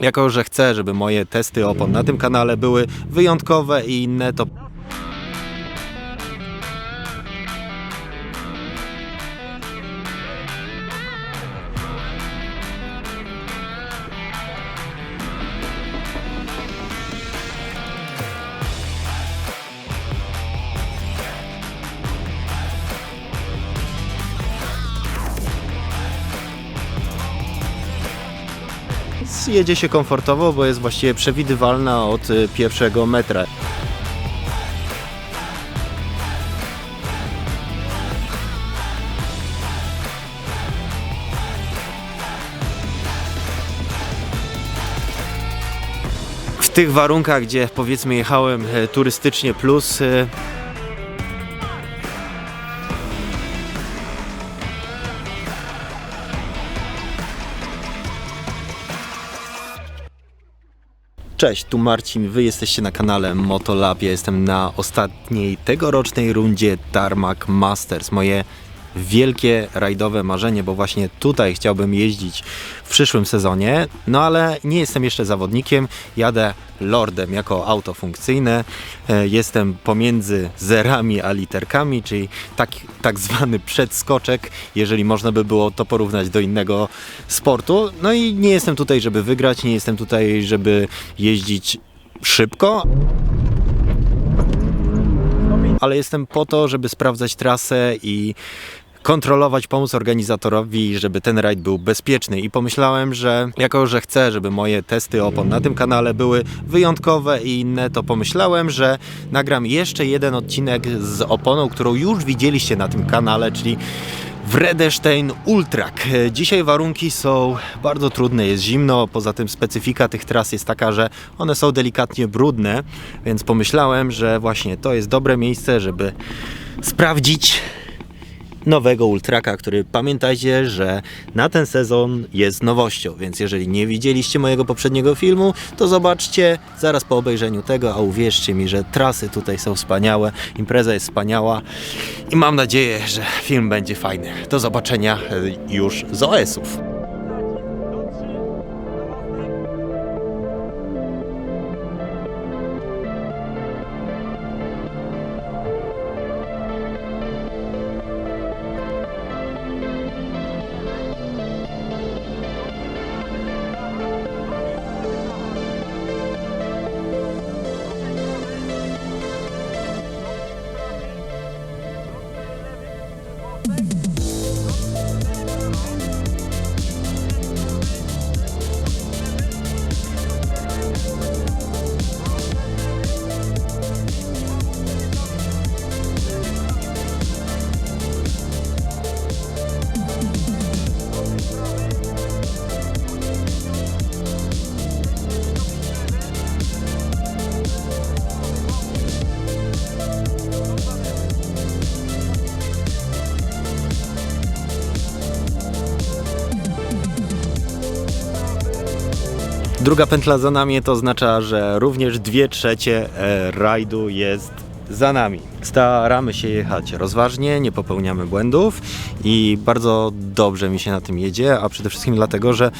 Jako, że chcę, żeby moje testy opon na tym kanale były wyjątkowe i inne, to jedzie się komfortowo, bo jest właściwie przewidywalna od y, pierwszego metra. W tych warunkach, gdzie powiedzmy jechałem e, turystycznie plus, Cześć, tu Marcin, wy jesteście na kanale Motolab, ja jestem na ostatniej tegorocznej rundzie Tarmac Masters, moje wielkie rajdowe marzenie, bo właśnie tutaj chciałbym jeździć w przyszłym sezonie, no ale nie jestem jeszcze zawodnikiem, jadę Lordem jako auto funkcyjne, jestem pomiędzy zerami a literkami, czyli tak, tak zwany przedskoczek, jeżeli można by było to porównać do innego sportu, no i nie jestem tutaj, żeby wygrać, nie jestem tutaj, żeby jeździć szybko, ale jestem po to, żeby sprawdzać trasę i kontrolować, pomóc organizatorowi, żeby ten rajd był bezpieczny i pomyślałem, że jako, że chcę, żeby moje testy opon na tym kanale były wyjątkowe i inne, to pomyślałem, że nagram jeszcze jeden odcinek z oponą, którą już widzieliście na tym kanale, czyli Wredestein Ultrak. Dzisiaj warunki są bardzo trudne, jest zimno, poza tym specyfika tych tras jest taka, że one są delikatnie brudne, więc pomyślałem, że właśnie to jest dobre miejsce, żeby sprawdzić nowego Ultraka, który pamiętajcie, że na ten sezon jest nowością, więc jeżeli nie widzieliście mojego poprzedniego filmu, to zobaczcie zaraz po obejrzeniu tego, a uwierzcie mi, że trasy tutaj są wspaniałe, impreza jest wspaniała i mam nadzieję, że film będzie fajny. Do zobaczenia e, już z OS-ów. Druga pętla za nami to oznacza, że również dwie trzecie e, rajdu jest za nami. Staramy się jechać rozważnie, nie popełniamy błędów i bardzo dobrze mi się na tym jedzie, a przede wszystkim dlatego, że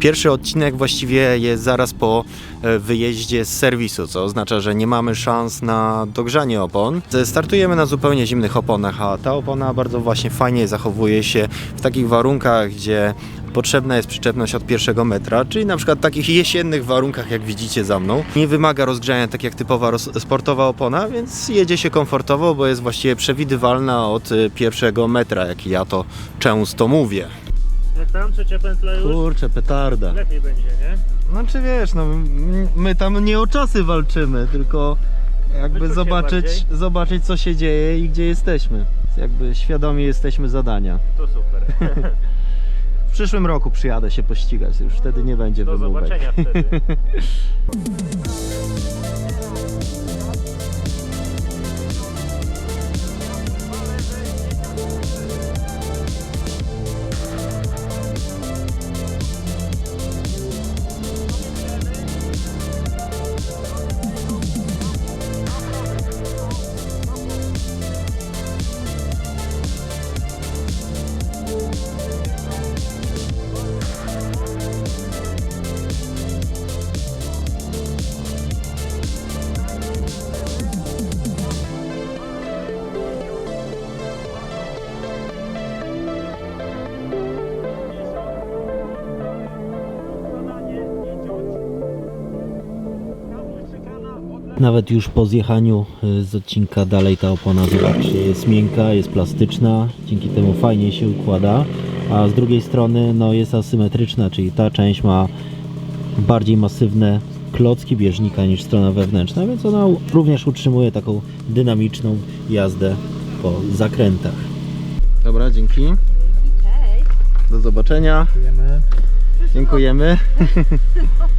pierwszy odcinek właściwie jest zaraz po e, wyjeździe z serwisu, co oznacza, że nie mamy szans na dogrzanie opon. Startujemy na zupełnie zimnych oponach, a ta opona bardzo właśnie fajnie zachowuje się w takich warunkach, gdzie potrzebna jest przyczepność od pierwszego metra, czyli na przykład w takich jesiennych warunkach, jak widzicie za mną. Nie wymaga rozgrzania tak jak typowa sportowa opona, więc jedzie się komfortowo, bo jest właściwie przewidywalna od y, pierwszego metra, jak ja to często mówię. Jak tam trzecia pętla już? Kurczę, petarda. Lepiej będzie, nie? No czy wiesz, no my tam nie o czasy walczymy, tylko jakby Wyczucie zobaczyć, bardziej. zobaczyć co się dzieje i gdzie jesteśmy. Jakby świadomi jesteśmy zadania. To super. W przyszłym roku przyjadę się pościgać, już wtedy nie będzie Do wymówek. zobaczenia wtedy. Nawet już po zjechaniu y, z odcinka dalej ta opona, zobaczcie, jest miękka, jest plastyczna, dzięki temu fajnie się układa, a z drugiej strony no, jest asymetryczna, czyli ta część ma bardziej masywne klocki bieżnika niż strona wewnętrzna, więc ona również utrzymuje taką dynamiczną jazdę po zakrętach. Dobra, dzięki. Do zobaczenia. Dziękujemy.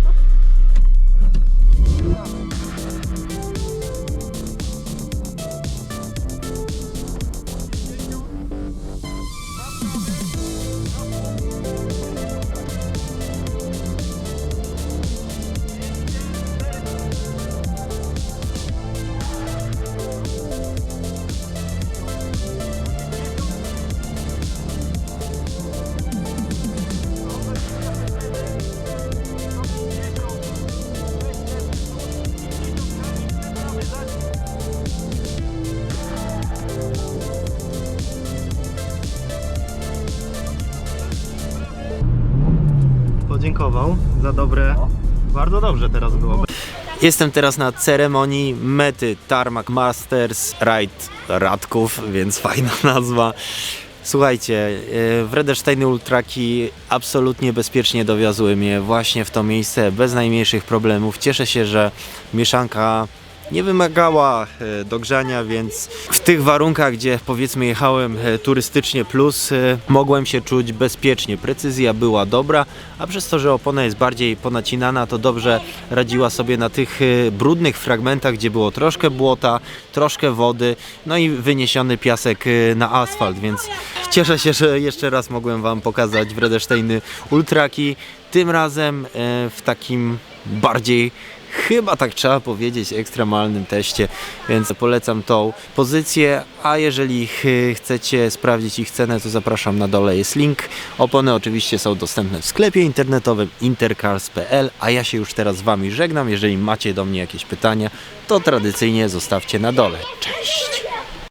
Podziękował za dobre. Bardzo dobrze teraz było. Jestem teraz na ceremonii mety Tarmac Masters Ride Radków, więc fajna nazwa. Słuchajcie, e, Wredesteiny Ultraki absolutnie bezpiecznie dowiozły mnie właśnie w to miejsce bez najmniejszych problemów. Cieszę się, że mieszanka nie wymagała e, dogrzania, więc w tych warunkach, gdzie powiedzmy jechałem e, turystycznie plus, e, mogłem się czuć bezpiecznie. Precyzja była dobra, a przez to, że opona jest bardziej ponacinana, to dobrze radziła sobie na tych brudnych fragmentach, gdzie było troszkę błota, troszkę wody, no i wyniesiony piasek na asfalt, więc cieszę się, że jeszcze raz mogłem Wam pokazać Wredesteiny Ultraki, tym razem w takim bardziej chyba tak trzeba powiedzieć, ekstremalnym teście, więc polecam tą pozycję, a jeżeli ch- chcecie sprawdzić ich cenę, to zapraszam na dole jest link. Opony oczywiście są dostępne w sklepie internetowym intercars.pl, a ja się już teraz z Wami żegnam. Jeżeli macie do mnie jakieś pytania, to tradycyjnie zostawcie na dole. Cześć!